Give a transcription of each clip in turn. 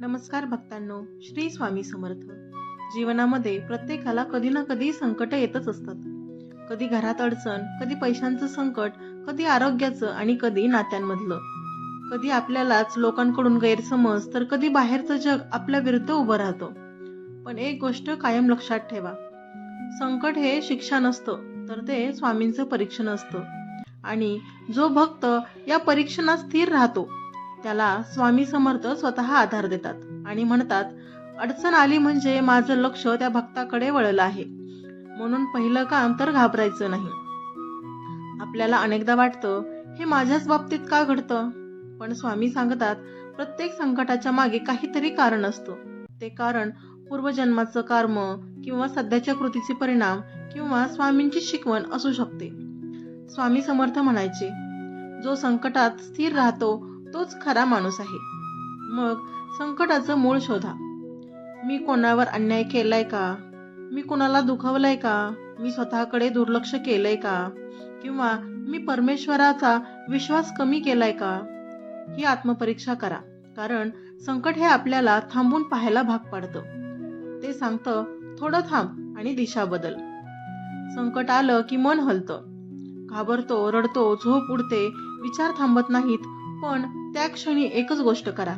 नमस्कार भक्तांनो श्री स्वामी समर्थ. जीवनामध्ये प्रत्येकाला कधी ना कधी संकट येतच असतात. कधी घरात अडचण कधी पैशांचं संकट कधी आरोग्याचं आणि कधी नात्यांमधलं. कधी आपल्यालाच लोकांकडून गैरसमज तर कधी बाहेरचं जग आपल्या विरुद्ध उभं राहतं. पण एक गोष्ट कायम लक्षात ठेवा. संकट हे शिक्षा नसतं तर ते स्वामींचं परीक्षण असतं. आणि जो भक्त या परीक्षणात स्थिर राहतो त्याला स्वामी समर्थ स्वतः आधार देतात आणि म्हणतात अडचण आली म्हणजे माझं लक्ष त्या भक्ताकडे वळलं आहे. म्हणून पहिलं काम तर घाबरायचं नाही. आपल्याला अनेकदा वाटतं हे माझ्याच बाबतीत का घडतं? पण स्वामी सांगतात प्रत्येक संकटाच्या मागे काहीतरी कारण असतं. ते कारण पूर्वजन्माचं कर्म किंवा सध्याच्या कृतीचे परिणाम किंवा स्वामींची शिकवण असू शकते. स्वामी समर्थ म्हणायचे जो संकटात स्थिर राहतो तोच खरा माणूस आहे. मग संकटाचं मूळ शोधा. मी कोणावर अन्याय केलाय का? मी कोणाला दुखवलंय का? मी स्वतःकडे दुर्लक्ष केलंय का? किंवा मी परमेश्वराचा विश्वास कमी केलाय का? ही आत्मपरीक्षा करा. कारण संकट हे आपल्याला थांबून पाहायला भाग पाडतं. ते सांगतं थोडं थांब आणि दिशा बदल. संकट आलं की मन हलतं. घाबरतो रडतो झोप उडते. विचार थांबत नाहीत. पण त्या क्षणी एकच गोष्ट करा.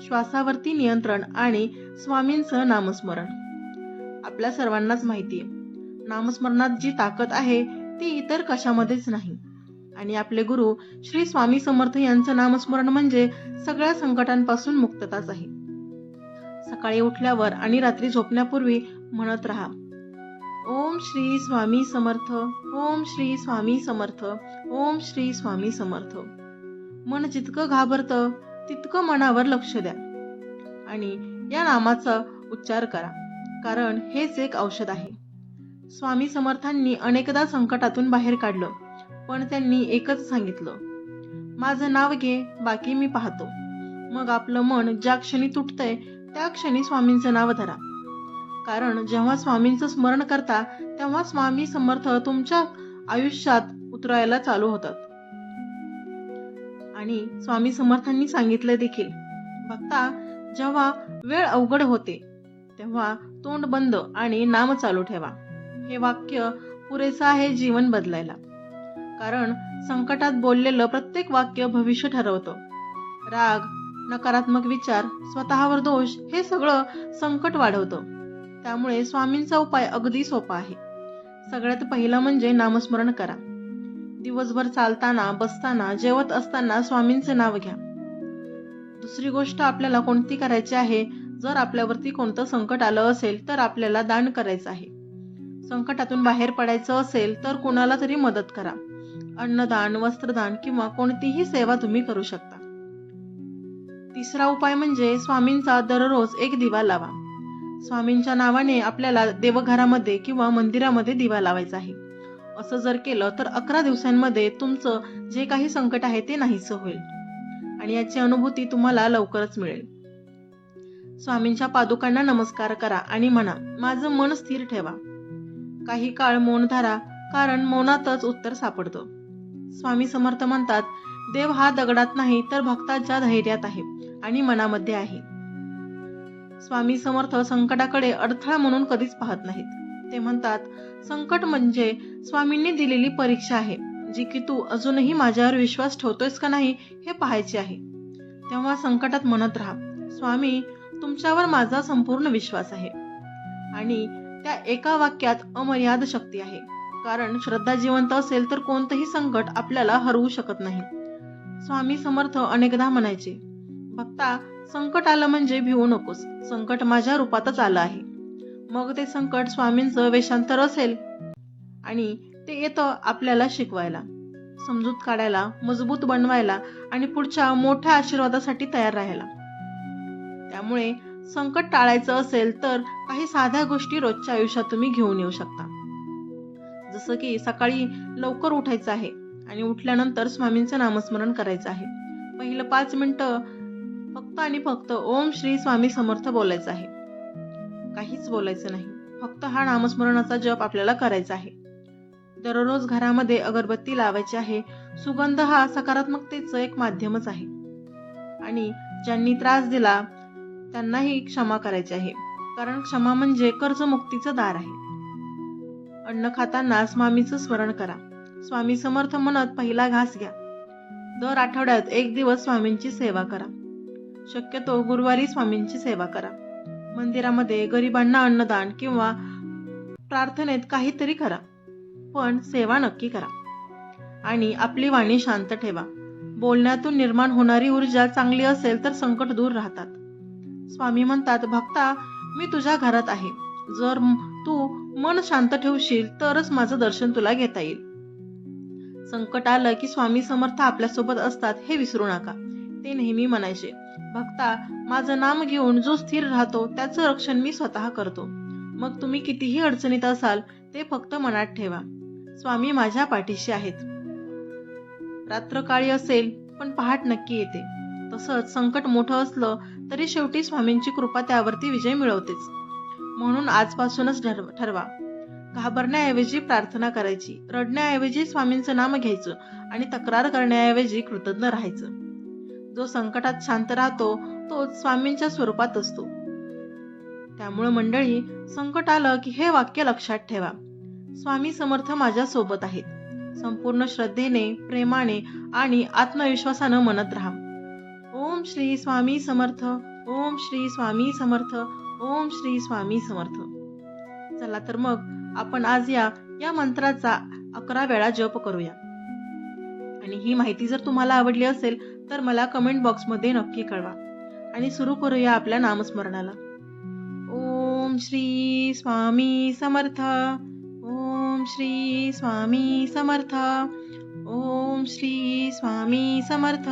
श्वासावरती नियंत्रण आणि स्वामींचं नामस्मरण. आपल्या सर्वांनाच माहितीये नामस्मरणात जी ताकद आहे ती इतर कशामध्येच नाही. आणि आपले गुरु श्री स्वामी समर्थ यांचं नामस्मरण म्हणजे सगळ्या संकटांपासून मुक्तताच आहे. सकाळी उठल्यावर आणि रात्री झोपण्यापूर्वी म्हणत राहा ओम श्री स्वामी समर्थ ओम श्री स्वामी समर्थ ओम श्री स्वामी समर्थ. मन जितकं घाबरतं तितकं मनावर लक्ष द्या. आणि या नामाचा उच्चार करा. कारण हेच एक औषध आहे. स्वामी समर्थांनी अनेकदा संकटातून बाहेर काढलं पण त्यांनी एकच सांगितलं. माझं नाव घे बाकी मी पाहतो. मग आपलं मन ज्या क्षणी तुटतंय त्या क्षणी स्वामींचं नाव धरा. कारण जेव्हा स्वामींचं स्मरण करता तेव्हा स्वामी समर्थ तुमच्या आयुष्यात उतरायला चालू होतात. आणि स्वामी समर्थांनी सांगितलं देखील. बघता जेव्हा वेळ अवघड होते तेव्हा तोंड बंद आणि नाम चालू ठेवा. हे वाक्य पुरेसं आहे जीवन बदलायला. कारण संकटात बोललेलं प्रत्येक वाक्य भविष्य ठरवतं. राग नकारात्मक विचार स्वतःवर दोष हे सगळं संकट वाढवतं. त्यामुळे स्वामींचा उपाय अगदी सोपा आहे. सगळ्यात पहिलं म्हणजे नामस्मरण करा. दिवसभर चालताना बसताना जेवत असताना स्वामींचं नाव घ्या. दुसरी गोष्ट आपल्याला कोणती करायची आहे? जर आपल्यावरती कोणतं संकट आलं असेल तर आपल्याला दान करायचं आहे. संकटातून बाहेर पडायचं असेल तर कोणाला तरी मदत करा. अन्नदान वस्त्रदान किंवा कोणतीही सेवा तुम्ही करू शकता. तिसरा उपाय म्हणजे स्वामींचा दररोज एक दिवा लावा. स्वामींच्या नावाने आपल्याला देवघरामध्ये किंवा मंदिरामध्ये दिवा लावायचा आहे. असं जर केलं तर अकरा दिवसांमध्ये तुमचं जे काही संकट आहे ते नाहीसं होईल. आणि याची अनुभूती तुम्हाला लवकरच मिळेल. स्वामींच्या पादुकांना नमस्कार करा आणि म्हणा माझं मन स्थिर ठेवा. काही काळ मौन धरा कारण मौनातच उत्तर सापडतं. स्वामी समर्थ म्हणतात देव हा दगडात नाही तर भक्ताच्या धैर्यात आहे आणि मनामध्ये आहे. स्वामी समर्थ संकटाकडे अडथळा म्हणून कधीच पाहत नाहीत. ते म्हणतात संकट म्हणजे स्वामींनी दिलेली परीक्षा आहे जी की तू अजूनही माझ्यावर विश्वास ठेवतोयस का नाही हे पाहायचे आहे. तेव्हा संकटात म्हणत राहा स्वामी तुमच्यावर माझा संपूर्ण विश्वास आहे. आणि त्या एका वाक्यात अमर्याद शक्ती आहे. कारण श्रद्धा जिवंत असेल तर कोणतंही संकट आपल्याला हरवू शकत नाही. स्वामी समर्थ अनेकदा म्हणायचे भक्ता संकट आलं म्हणजे भिवू नकोस. संकट माझ्या रूपातच आलं आहे. मग ते संकट स्वामींचं वेशांतर असेल. आणि ते येतं आपल्याला शिकवायला समजूत काढायला मजबूत बनवायला आणि पुढच्या मोठ्या आशीर्वादासाठी तयार राहायला. त्यामुळे संकट टाळायचं असेल तर काही साध्या गोष्टी रोजच्या आयुष्यात तुम्ही घेऊन येऊ शकता. जसं की सकाळी लवकर उठायचं आहे आणि उठल्यानंतर स्वामींचं नामस्मरण करायचं आहे. पहिलं पाच मिनिटं फक्त आणि फक्त ओम श्री स्वामी समर्थ बोलायचं आहे. काहीच बोलायचं नाही. फक्त हा नामस्मरणाचा जप आपल्याला करायचा आहे. दररोज घरामध्ये अगरबत्ती लावायची आहे सुगंध हा सकारात्मकतेचं एक माध्यमच आहे. आणि ज्यांनी त्रास दिला त्यांनाही क्षमा करायची आहे. कारण क्षमा म्हणजे कर्जमुक्तीचं दार आहे. अन्न खाताना स्वामीचं स्मरण करा. स्वामी समर्थ म्हणत पहिला घास घ्या. दर आठवड्यात एक दिवस स्वामींची सेवा करा. शक्यतो गुरुवारी स्वामींची सेवा करा. मंदिरामध्ये गरिबांना अन्नदान किंवा प्रार्थनेत काहीतरी करा पण सेवा नक्की करा. आणि आपली वाणी शांत ठेवा. बोलण्यातून निर्माण होणारी ऊर्जा चांगली असेल तर संकट दूर राहतात. स्वामी म्हणतात भक्ता मी तुझ्या घरात आहे. जर तू मन शांत ठेवशील तरच माझं दर्शन तुला घेता येईल. संकट आलं की स्वामी समर्थ आपल्यासोबत असतात हे विसरू नका. ते नेहमी म्हणायचे भक्ता माझं नाम घेऊन जो स्थिर राहतो त्याचं रक्षण मी स्वतः करतो. मग तुम्ही कितीही अडचणीत असाल ते फक्त मनात ठेवा. स्वामी माझ्या पाठीशी आहेत. रात्र काळी असेल पण पहाट नक्की येते. तसंच संकट मोठं असलं तरी शेवटी स्वामींची कृपा त्यावरती विजय मिळवतेच. म्हणून आजपासूनच ठरवा. घाबरण्याऐवजी प्रार्थना करायची रडण्याऐवजी स्वामींचं नाम घ्यायचं आणि तक्रार करण्याऐवजी कृतज्ञ राहायचं. जो संकटात शांत राहतो तोच स्वामींच्या स्वरूपात असतो. त्यामुळे मंडळी संकट आलं की हे वाक्य लक्षात ठेवा. स्वामी समर्थ माझ्या सोबत आहेत. संपूर्ण श्रद्धेने प्रेमाने आणि आत्मविश्वासानं म्हणत राहा. ओम श्री स्वामी समर्थ ओम श्री स्वामी समर्थ ओम श्री स्वामी समर्थ. चला तर मग आपण आज या या मंत्राचा अकरा वेळा जप करूया. आणि ही माहिती जर तुम्हाला आवडली असेल तर मला कमेंट बॉक्समध्ये नक्की कळवा. आणि सुरू करूया आपल्या नामस्मरणाला. ओम श्री स्वामी समर्थ. ओम श्री स्वामी समर्थ. ओम श्री स्वामी समर्थ.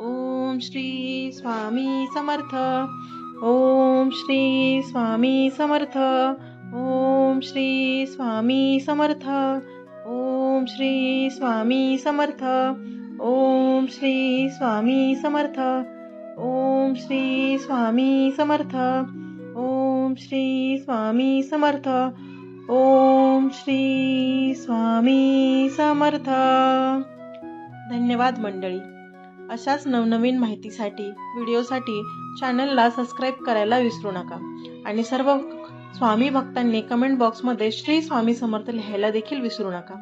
ओम श्री स्वामी समर्थ. ओम श्री स्वामी समर्थ. ओम श्री स्वामी समर्थ. ओम श्री स्वामी समर्थ. ओम श्री स्वामी समर्थ ओम श्री स्वामी समर्थ ओम श्री स्वामी समर्थ ओम श्री स्वामी समर्थ. धन्यवाद मंडळी. अशाच नवनवीन माहितीसाठी व्हिडिओसाठी चॅनलला सबस्क्राईब करायला विसरू नका. आणि सर्व स्वामी भक्तांनी कमेंट बॉक्समध्ये श्री स्वामी समर्थ लिहायला देखील विसरू नका.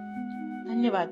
धन्यवाद.